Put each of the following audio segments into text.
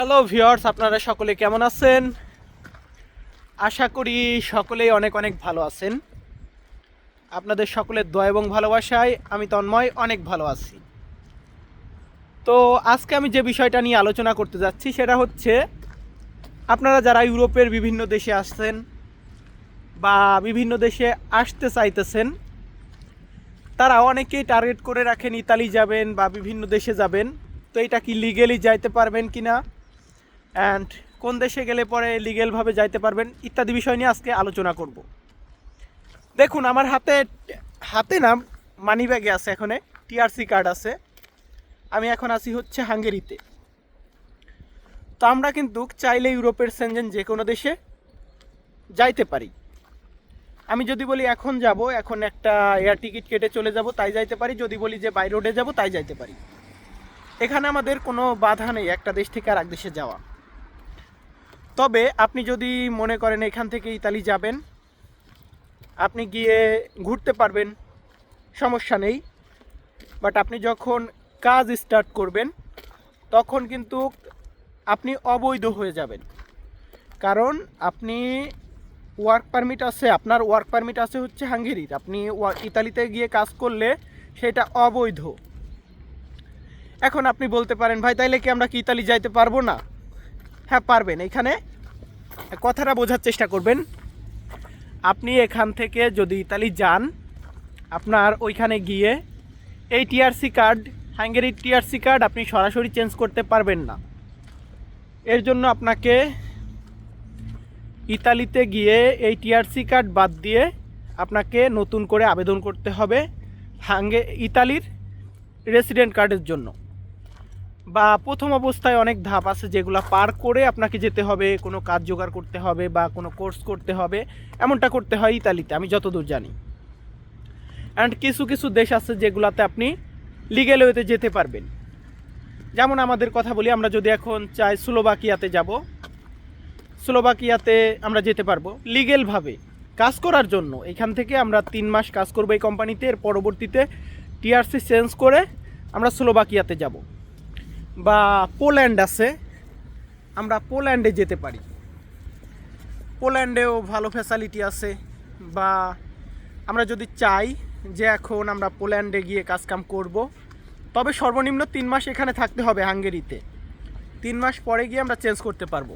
Hello viewers আপনারা সকলে কেমন আছেন? আশা করি সকলেই অনেক অনেক ভালো আছেন। আপনাদের সকলের দয়া এবং ভালোবাসায় আমি তন্ময় অনেক ভালো আছি। তো আজকে আমি যে বিষয়টা নিয়ে আলোচনা করতে যাচ্ছি সেটা হচ্ছে, আপনারা যারা ইউরোপের বিভিন্ন দেশে আসছেন বা বিভিন্ন দেশে আসতে চাইতেছেন, তারা অনেকেই টার্গেট করে রাখেন ইতালি যাবেন বা বিভিন্ন দেশে যাবেন। তো এটা কি লিগেলি যাইতে পারবেন কি না অ্যান্ড কোন দেশে গেলে পরে লিগেলভাবে যাইতে পারবেন ইত্যাদি বিষয় নিয়ে আজকে আলোচনা করব। দেখুন, আমার হাতে হাতে না মানি ব্যাগে আছে এখানে টিআরসি কার্ড আছে। আমি এখন আছি হচ্ছে হাঙ্গেরিতে। তো আমরা কিন্তু চাইলে ইউরোপের সেনজেন যে কোনো দেশে যাইতে পারি। আমি যদি বলি এখন যাব, এখন একটা এয়ার টিকিট কেটে চলে যাব, তাই যাইতে পারি। যদি বলি যে বাই রোডে যাব, তাই যাইতে পারি। এখানে আমাদের কোনো বাধা নেই একটা দেশ থেকে আর এক দেশে যাওয়া। তবে আপনি যদি মনে করেন এখান থেকে ইতালি যাবেন, আপনি গিয়ে ঘুরতে পারবেন, সমস্যা নেই। বাট আপনি যখন কাজ স্টার্ট করবেন, তখন কিন্তু আপনি অবৈধ হয়ে যাবেন। কারণ আপনি ওয়ার্ক পারমিট আছে, আপনার ওয়ার্ক পারমিট আছে হচ্ছে হাঙ্গেরির। আপনি ইতালিতে গিয়ে কাজ করলে সেটা অবৈধ। এখন আপনি বলতে পারেন, ভাই, তাইলে কি আমরা কি ইতালি যাইতে পারব না? হ্যাঁ পারবেন। এখানে কথাটা বোঝার চেষ্টা করবেন। আপনি এখান থেকে যদি ইতালি যান, আপনার ওইখানে গিয়ে এই টিআরসি কার্ড হাঙ্গেরির টিআরসি কার্ড আপনি সরাসরি চেঞ্জ করতে পারবেন না। এর জন্য আপনাকে ইতালিতে গিয়ে এই টিআরসি কার্ড বাদ দিয়ে আপনাকে নতুন করে আবেদন করতে হবে হাঙ্গে, ইতালির রেসিডেন্ট কার্ডের জন্য। বা প্রথম অবস্থায় অনেক ধাপ আছে যেগুলো পার করে আপনাকে যেতে হবে, কোনো কাজ জোগাড় করতে হবে বা কোনো কোর্স করতে হবে, এমনটা করতে হয় ইতালিতে, আমি যতদূর জানি। অ্যান্ড কিছু কিছু দেশ আছে যেগুলাতে আপনি লিগেল ওয়েতে যেতে পারবেন। যেমন আমাদের কথা বলি, আমরা যদি এখন চাই স্লোবাকিয়াতে যাব স্লোবাকিয়াতে আমরা যেতে পারব লিগেলভাবে কাজ করার জন্য। এখান থেকে আমরা তিন মাস কাজ করব এই কোম্পানিতে এর পরবর্তীতে টিআরসি চেঞ্জ করে আমরা স্লোবাকিয়াতে যাব। বা পোল্যান্ড আছে, আমরা পোল্যান্ডে যেতে পারি। পোল্যান্ডেও ভালো ফ্যাসিলিটি আছে বা আমরা যদি চাই যে এখন আমরা পোল্যান্ডে গিয়ে কাজকাম করব, তবে সর্বনিম্ন তিন মাস এখানে থাকতে হবে হাঙ্গেরিতে। তিন মাস পরে গিয়ে আমরা চেঞ্জ করতে পারব।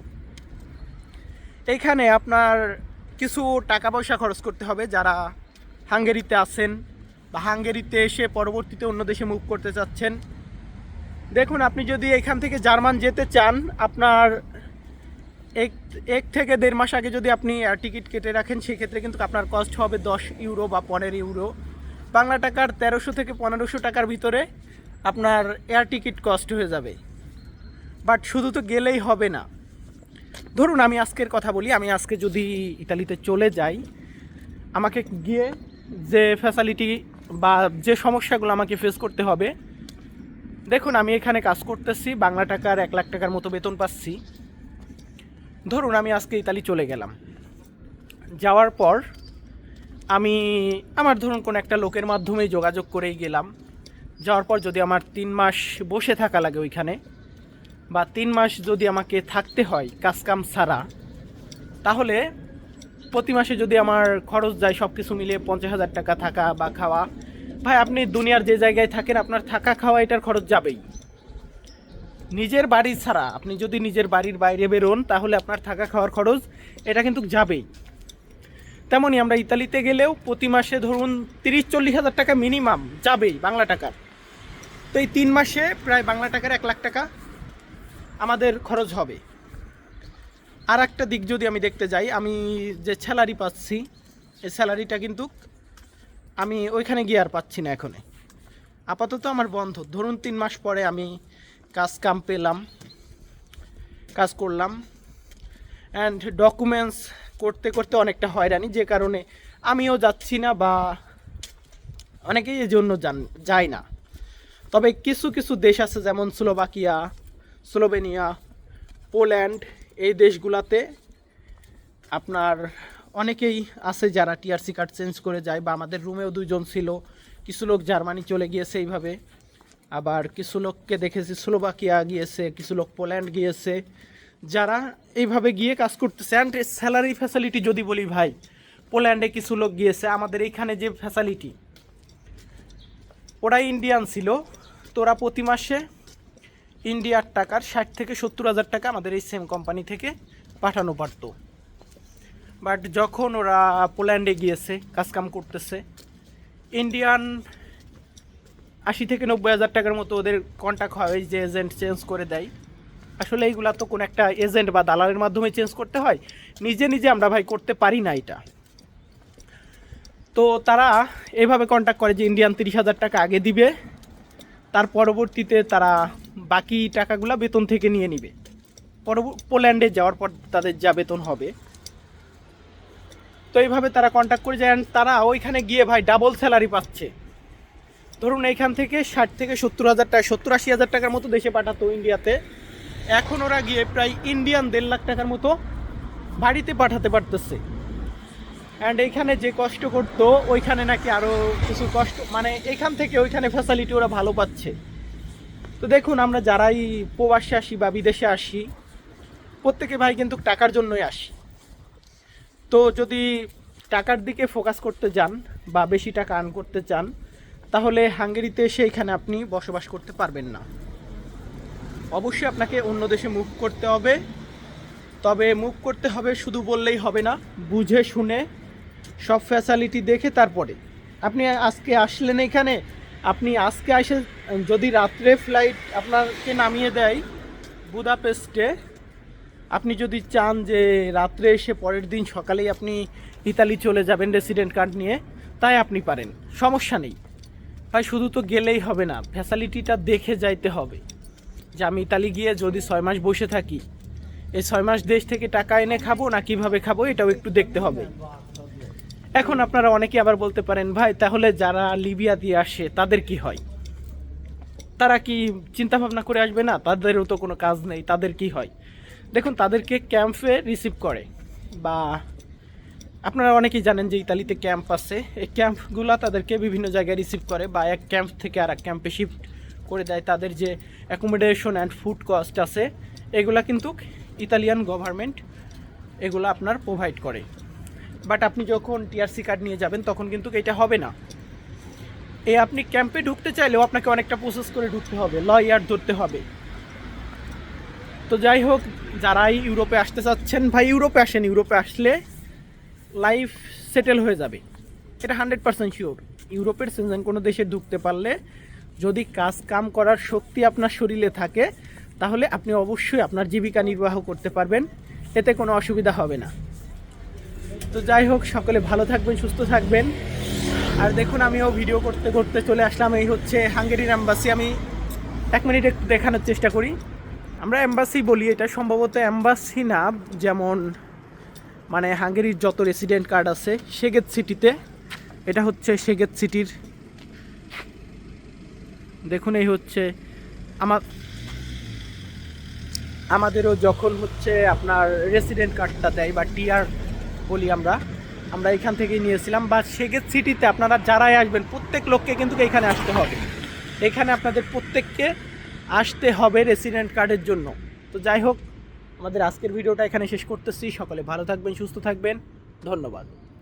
এইখানে আপনার কিছু টাকা পয়সা খরচ করতে হবে যারা হাঙ্গেরিতে আছেন বা হাঙ্গেরিতে এসে পরবর্তীতে অন্য দেশে মুভ করতে চাচ্ছেন। দেখুন, আপনি যদি এখান থেকে জার্মান যেতে চান, আপনার এক এক থেকে দেড় মাস আগে যদি আপনি টিকিট কেটে রাখেন, সেক্ষেত্রে কিন্তু আপনার কস্ট হবে দশ ইউরো বা পনেরো ইউরো বাংলা টাকার তেরোশো থেকে পনেরোশো টাকার ভিতরে আপনার এয়ার টিকিট কস্ট হয়ে যাবে। বাট শুধু তো গেলেই হবে না। ধরুন, আমি আজকের কথা বলি, আমি আজকে যদি ইতালিতে চলে যাই, আমাকে গিয়ে যে ফ্যাসিলিটি বা যে সমস্যাগুলো আমাকে ফেস করতে হবে দেখুন, আমি এখানে কাজ করতেছি, বাংলা টাকার এক লাখ টাকার মতো বেতন পাচ্ছি। ধরুন, আমি আজকে ইতালি চলে গেলাম। যাওয়ার পর আমি আমার ধরুন, কোনো একটা লোকের মাধ্যমে যোগাযোগ করেই গেলাম। যাওয়ার পর যদি আমার তিন মাস বসে থাকা লাগে ওইখানে, বা তিন মাস যদি আমাকে থাকতে হয় কাজকাম ছাড়া, তাহলে প্রতি মাসে যদি আমার খরচ যায় সব কিছু মিলিয়ে পঞ্চাশ হাজার টাকা থাকা বা খাওয়া ভাই, আপনি দুনিয়ার যে জায়গায় থাকেন, আপনার থাকা খাওয়া এটার খরচ যাবেই। নিজের বাড়ি ছাড়া, আপনি যদি নিজের বাড়ির বাইরে বেরোন, তাহলে আপনার থাকা খাওয়ার খরচ এটা কিন্তু যাবেই। তেমনই আমরা ইতালিতে গেলেও প্রতি মাসে ধরুন তিরিশ চল্লিশ হাজার টাকা মিনিমাম যাবেই বাংলা টাকার। তো এই তিন মাসে প্রায় বাংলা টাকার এক লাখ টাকা আমাদের খরচ হবে। আর একটা দিক যদি আমি দেখতে যাই, আমি যে স্যালারি পাচ্ছি, এই স্যালারিটা কিন্তু আমি ওইখানে গিয়ে আর পাচ্ছি না এখনে আপাতত আমার বন্ধ। ধরুন তিন মাস পরে আমি কাজ কাম পেলাম, কাজ করলাম অ্যান্ড ডকুমেন্টস করতে করতে অনেকটা হয়রানি, যে কারণে আমিও যাচ্ছি না বা অনেকেই এই জন্য যান, যায় না। তবে কিছু কিছু দেশ আছে, যেমন স্লোভাকিয়া, স্লোভেনিয়া, পোল্যান্ড, এই দেশগুলাতে আপনার অনেকেই আছে যারা টিআরসি কার্ড চেঞ্জ করে যায় বা আমাদের রুমেও দুইজন ছিল। কিছু লোক জার্মানি চলে গিয়েছে এইভাবে। আবার কিছু লোককে দেখেছি, স্লোভাকিয়া গিয়েছে, কিছু লোক পোল্যান্ড গিয়েছে। যারা এইভাবে গিয়ে কাজ করতেছে। অ্যান্ড স্যালারি ফ্যাসিলিটি যদি বলি ভাই, পোল্যান্ডে কিছু লোক গিয়েছে, আমাদের এইখানে যে ফ্যাসিলিটি ওরা ইন্ডিয়ান ছিল। তোরা প্রতি মাসে ইন্ডিয়ার টাকার ষাট থেকে সত্তর হাজার টাকা আমাদের এই সেম কোম্পানি থেকে পাঠানো পারতো। বাট যখন ওরা পোল্যান্ডে গিয়েছে, কাজকাম করতেছে ইন্ডিয়ান আশি থেকে নব্বই হাজার টাকার মতো ওদের কন্ট্যাক্ট হয় যে এজেন্ট চেঞ্জ করে দেয়। আসলে এইগুলা তো কোনো একটা এজেন্ট বা দালালের মাধ্যমে চেঞ্জ করতে হয়, নিজে নিজে আমরা ভাই করতে পারি না এটা। তো তারা এইভাবে কন্ট্যাক্ট করে যে ইন্ডিয়ান তিরিশ হাজার টাকা আগে দিবে, তার পরবর্তীতে তারা বাকি টাকাগুলো বেতন থেকে নিয়ে নিবে। পরব- পোল্যান্ডে যাওয়ার পর তাদের যা বেতন হবে। তো এইভাবে তারা কন্ট্যাক্ট করে যায় তারা ওইখানে গিয়ে ভাই ডাবল স্যালারি পাচ্ছে। ধরুন এইখান থেকে ষাট থেকে সত্তর হাজার টাকা, সত্তর আশি হাজার টাকার মতো দেশে পাঠাতো ইন্ডিয়াতে। এখন ওরা গিয়ে প্রায় ইন্ডিয়ান দেড় লাখ টাকার মতো বাড়িতে পাঠাতে পারতেছে। অ্যান্ড এইখানে যে কষ্ট করতো, ওইখানে নাকি আরও কিছু কষ্ট মানে এখান থেকে ওইখানে ফ্যাসিলিটি ওরা ভালো পাচ্ছে। তো দেখুন, আমরা যারাই প্রবাসে আসি বা বিদেশে আসি, প্রত্যেকে ভাই কিন্তু টাকার জন্যই আসি। তো যদি টাকার দিকে ফোকাস করতে যান বা বেশি টাকা আর্ন করতে চান, তাহলে হাঙ্গেরিতে এসে এখানে আপনি বসবাস করতে পারবেন না। অবশ্যই আপনাকে অন্য দেশে মুভ করতে হবে। তবে মুভ করতে হবে শুধু বললেই হবে না, বুঝে শুনে সব ফ্যাসিলিটি দেখে তারপরে। আপনি আজকে আসলেন এখানে, আপনি আজকে আসে, যদি রাত্রে ফ্লাইট আপনাকে নামিয়ে দেয় বুদাপেস্টে আপনি যদি চান যে রাত্রে এসে পরের দিন সকালেই আপনি ইতালি চলে যাবেন রেসিডেন্ট কার্ড নিয়ে, তাই আপনি পারেন। সমস্যা নেই। ভাই, শুধু তো গেলেই হবে না ফ্যাসিলিটিটা দেখে যাইতে হবে। যে আমি ইতালি গিয়ে যদি ছয় মাস বসে থাকি, এই ছয় মাস দেশ থেকে টাকা এনে খাব না কীভাবে খাব, এটাও একটু দেখতে হবে। এখন আপনারা অনেকে আবার বলতে পারেন, ভাই, তাহলে যারা লিবিয়া দিয়ে আসে, তাদের কি হয়? তারা কি চিন্তা ভাবনা করে আসবে, না, তাদেরও তো কোনো কাজ নেই, তাদের কি হয়? দেখুন, তাদেরকে ক্যাম্পে রিসিভ করে। বা আপনারা অনেকেই জানেন যে ইতালিতে ক্যাম্প আছে। এই ক্যাম্পগুলো তাদেরকে বিভিন্ন জায়গায় রিসিভ করে বা এক ক্যাম্প থেকে আর এক ক্যাম্পে শিফট করে দেয়। তাদের যে অ্যাকোমোডেশন অ্যান্ড ফুড কস্ট আছে, এগুলা কিন্তু ইতালিয়ান গভর্নমেন্ট এগুলো আপনার প্রোভাইড করে। বাট আপনি যখন টিআরসি কার্ড নিয়ে যাবেন, তখন কিন্তু এটা হবে না। এই আপনি ক্যাম্পে ঢুকতে চাইলেও আপনাকে অনেকটা প্রসেস করে ঢুকতে হবে লয়ার ধরতে হবে। তো যাই হোক, যারাই ইউরোপে আসতে চাচ্ছেন, ভাই ইউরোপে আসেন, ইউরোপে আসলে লাইফ সেটেল হয়ে যাবে। এটা হান্ড্রেড পার্সেন্ট শিওর ইউরোপের সিজন কোনো দেশে ঢুকতে পারলে যদি কাজ কাম করার শক্তি আপনার শরীরে থাকে, তাহলে আপনি অবশ্যই আপনার জীবিকা নির্বাহ করতে পারবেন। এতে কোনো অসুবিধা হবে না। তো যাই হোক, সকলে ভালো থাকবেন, সুস্থ থাকবেন। আর দেখুন, আমিও ভিডিও করতে করতে চলে আসলাম। এই হচ্ছে হাঙ্গেরির অ্যাম্বাসি আমি এক মিনিট একটু দেখানোর চেষ্টা করি। আমরা অ্যাম্বাসি বলি, এটা সম্ভবত অ্যাম্বাসি না, যেমন মানে হাঙ্গেরির যত রেসিডেন্ট কার্ড আছে, সেগেত সিটিতে এটা হচ্ছে সেগেত সিটির দেখুন, এই হচ্ছে আমার আমাদেরও যখন হচ্ছে আপনার রেসিডেন্ট কার্ডটা দেয়, বা টিআর বলি আমরা আমরা এখান থেকেই নিয়েছিলাম, বা সেগেত সিটিতে আপনারা যারাই আসবেন, প্রত্যেক লোককে কিন্তু এখানে আসতে হবে। এখানে আপনাদের প্রত্যেককে আসতে হবে রেসিডেন্ট কার্ডের জন্য। তো যাই হোক, আমাদের আজকের ভিডিওটা এখানে শেষ করতেছি। সকলে ভালো থাকবেন, সুস্থ থাকবেন। ধন্যবাদ।